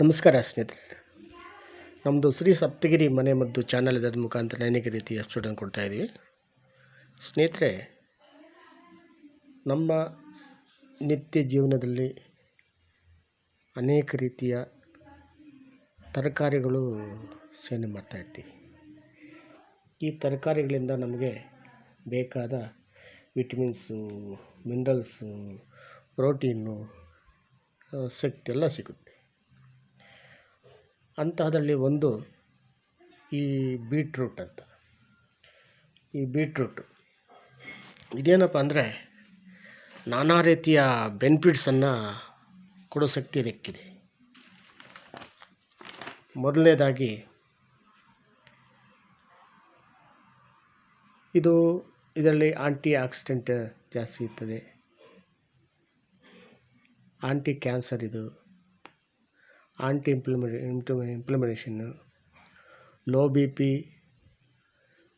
ನಮಸ್ಕಾರ ಸ್ನೇಹಿತರೆ. ನಮ್ಮದು ಶ್ರೀ ಸಪ್ತಗಿರಿ ಮನೆ ಮದ್ದು ಚಾನಲ್ ಇದರ ಮುಖಾಂತರ ಅನೇಕ ರೀತಿಯ ಸ್ಟೂಡೆಂಟ್ ಕೊಡ್ತಾ ಇದ್ದೀವಿ. ಸ್ನೇಹಿತರೆ, ನಮ್ಮ ನಿತ್ಯ ಜೀವನದಲ್ಲಿ ಅನೇಕ ರೀತಿಯ ತರಕಾರಿಗಳು ಸೇವನೆ ಮಾಡ್ತಾ ಇರ್ತೀವಿ. ಈ ತರಕಾರಿಗಳಿಂದ ನಮಗೆ ಬೇಕಾದ ವಿಟಮಿನ್ಸು, ಮಿನರಲ್ಸು, ಪ್ರೋಟೀನು ಶಕ್ತಿ ಎಲ್ಲ ಸಿಗುತ್ತೆ. ಅಂತಹದ್ರಲ್ಲಿ ಒಂದು ಈ ಬೀಟ್ರೂಟ್ ಅಂತ. ಈ ಬೀಟ್ರೂಟು ಇದೇನಪ್ಪ ಅಂದರೆ ನಾನಾ ರೀತಿಯ ಬೆನಿಫಿಟ್ಸನ್ನು ಕೊಡೋ ಶಕ್ತಿ ಇದಕ್ಕಿದೆ. ಮೊದಲನೇದಾಗಿ ಇದು ಇದರಲ್ಲಿ ಆಂಟಿ ಆಕ್ಸಿಡೆಂಟ್ ಜಾಸ್ತಿ ಇರ್ತದೆ. ಆಂಟಿ ಕ್ಯಾನ್ಸರ್ ಇದು. ಆಂಟಿ ಇಂಪ್ಲಿಮೆ ಇಂಪ್ಲಿಮೆಂಟೇಷನ್ನು ಲೋ ಬಿ ಪಿ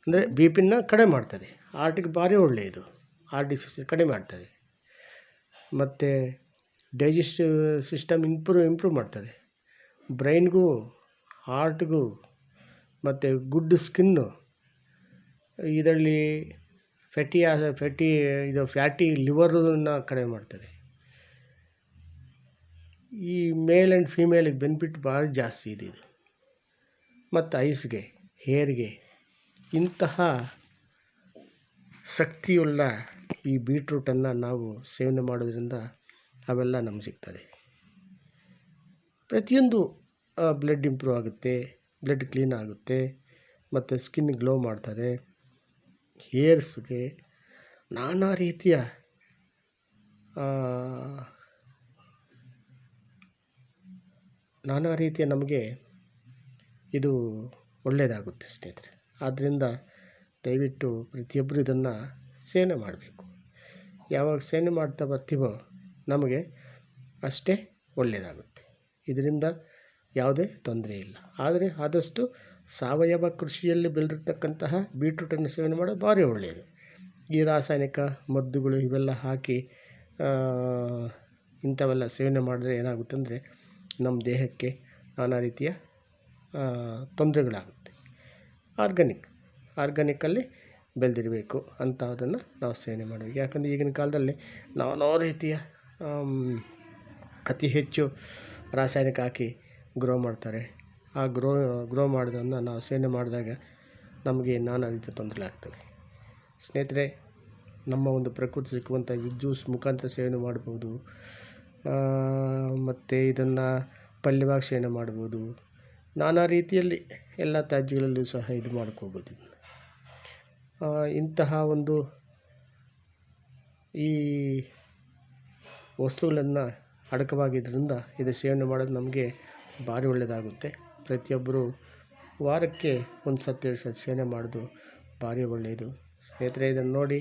ಅಂದರೆ ಬಿ ಪಿನ ಕಡಿಮೆ ಮಾಡ್ತದೆ. ಆರ್ಟಿಗೆ ಭಾರಿ ಒಳ್ಳೆಯದು ಆರ್ಟಿ ಸಿಸ್ಟಮ್ ಕಡಿಮೆ ಮಾಡ್ತದೆ. ಮತ್ತು ಡೈಜೆಸ್ಟಿವ್ ಸಿಸ್ಟಮ್ ಇಂಪ್ರೂವ್ ಇಂಪ್ರೂವ್ ಮಾಡ್ತದೆ. ಬ್ರೈನ್ಗೂ ಹಾರ್ಟ್ಗೂ ಮತ್ತು ಗುಡ್ ಸ್ಕಿನ್ನು ಇದರಲ್ಲಿ ಫೆಟಿ ಫೆಟಿ ಇದು ಫ್ಯಾಟಿ ಲಿವರನ್ನ ಕಡಿಮೆ ಮಾಡ್ತದೆ. ಈ ಮೇಲ್ ಆ್ಯಂಡ್ ಫೀಮೇಲಿಗೆ ಬೆನಿಫಿಟ್ ಭಾಳ ಜಾಸ್ತಿ ಇದೆ ಇದು. ಮತ್ತು ಐಸ್ಗೆ ಹೇರ್ಗೆ ಇಂತಹ ಶಕ್ತಿಯುಳ್ಳ ಈ ಬೀಟ್ರೂಟನ್ನು ನಾವು ಸೇವನೆ ಮಾಡೋದ್ರಿಂದ ಅವೆಲ್ಲ ನಮ್ಗೆ ಸಿಗ್ತದೆ. ಪ್ರತಿಯೊಂದು ಬ್ಲಡ್ ಇಂಪ್ರೂವ್ ಆಗುತ್ತೆ ಬ್ಲಡ್ ಕ್ಲೀನ್ ಆಗುತ್ತೆ, ಮತ್ತು ಸ್ಕಿನ್ ಗ್ಲೋ ಮಾಡ್ತದೆ. ಹೇರ್ಸ್ಗೆ ನಾನಾ ರೀತಿಯ ನಾನಾ ರೀತಿಯ ನಮಗೆ ಇದು ಒಳ್ಳೆಯದಾಗುತ್ತೆ ಸ್ನೇಹಿತರೆ. ಆದ್ದರಿಂದ ದಯವಿಟ್ಟು ಪ್ರತಿಯೊಬ್ಬರು ಇದನ್ನು ಸೇವನೆ ಮಾಡಬೇಕು. ಯಾವಾಗ ಸೇವನೆ ಮಾಡ್ತಾ ಬರ್ತೀವೋ ನಮಗೆ ಅಷ್ಟೇ ಒಳ್ಳೆಯದಾಗುತ್ತೆ. ಇದರಿಂದ ಯಾವುದೇ ತೊಂದರೆ ಇಲ್ಲ. ಆದರೆ ಆದಷ್ಟು ಸಾವಯವ ಕೃಷಿಯಲ್ಲಿ ಬೆಳೆದಿರ್ತಕ್ಕಂತಹ ಬೀಟ್ರೂಟನ್ನು ಸೇವನೆ ಮಾಡೋದು ಭಾರಿ ಒಳ್ಳೆಯದು. ಈ ರಾಸಾಯನಿಕ ಮದ್ದುಗಳು ಇವೆಲ್ಲ ಹಾಕಿ ಇಂಥವೆಲ್ಲ ಸೇವನೆ ಮಾಡಿದ್ರೆ ಏನಾಗುತ್ತೆ ಅಂದರೆ ನಮ್ಮ ದೇಹಕ್ಕೆ ನಾನಾ ರೀತಿಯ ತೊಂದರೆಗಳಾಗುತ್ತೆ. ಆರ್ಗಾನಿಕ್ ಬೆಳೆದಿರಬೇಕು ಅಂಥದ್ದನ್ನು ನಾವು ಸೇವನೆ ಮಾಡಬೇಕು. ಯಾಕಂದರೆ ಈಗಿನ ಕಾಲದಲ್ಲಿ ನಾನಾ ರೀತಿಯ ಅತಿ ಹೆಚ್ಚು ರಾಸಾಯನಿಕ ಹಾಕಿ ಗ್ರೋ ಮಾಡ್ತಾರೆ. ಆ ಗ್ರೋ ಗ್ರೋ ಮಾಡೋದನ್ನು ನಾವು ಸೇವನೆ ಮಾಡಿದಾಗ ನಮಗೆ ನಾನಾ ರೀತಿಯ ತೊಂದರೆಗಳಾಗ್ತವೆ ಸ್ನೇಹಿತರೆ, ನಮ್ಮ ಒಂದು ಪ್ರಕೃತಿ ಸಿಕ್ಕುವಂಥ ಈ ಜ್ಯೂಸ್ ಮುಖಾಂತರ ಸೇವನೆ ಮಾಡ್ಬೋದು. ಮತ್ತು ಇದನ್ನು ಪಲ್ಯ ಸೇವನೆ ಮಾಡ್ಬೋದು. ನಾನಾ ರೀತಿಯಲ್ಲಿ ಎಲ್ಲ ತ್ಯಾಜ್ಯಗಳಲ್ಲೂ ಸಹ ಇದು ಮಾಡ್ಕೋಬೋದು ಇದನ್ನು. ಇಂತಹ ಒಂದು ಈ ವಸ್ತುಗಳನ್ನು ಅಡಕವಾಗಿದ್ದರಿಂದ ಇದು ಸೇವನೆ ಮಾಡೋದು ನಮಗೆ ಭಾರಿ ಒಳ್ಳೆಯದಾಗುತ್ತೆ ಪ್ರತಿಯೊಬ್ಬರು ವಾರಕ್ಕೆ ಒಂದು ಸತಿ, ಎರಡು ಸತಿ ಸೇವನೆ ಮಾಡೋದು ಭಾರಿ ಒಳ್ಳೆಯದು. ಸ್ನೇಹಿತರೆ, ಇದನ್ನು ನೋಡಿ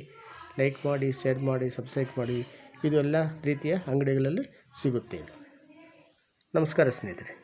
ಲೈಕ್ ಮಾಡಿ ಶೇರ್ ಮಾಡಿ ಸಬ್ಸ್ಕ್ರೈಬ್ ಮಾಡಿ. ಇದು ಎಲ್ಲ ರೀತಿಯ ಅಂಗಡಿಗಳಲ್ಲಿ ಸಿಗುತ್ತೆ ನಮಸ್ಕಾರ ಸ್ನೇಹಿತರೆ.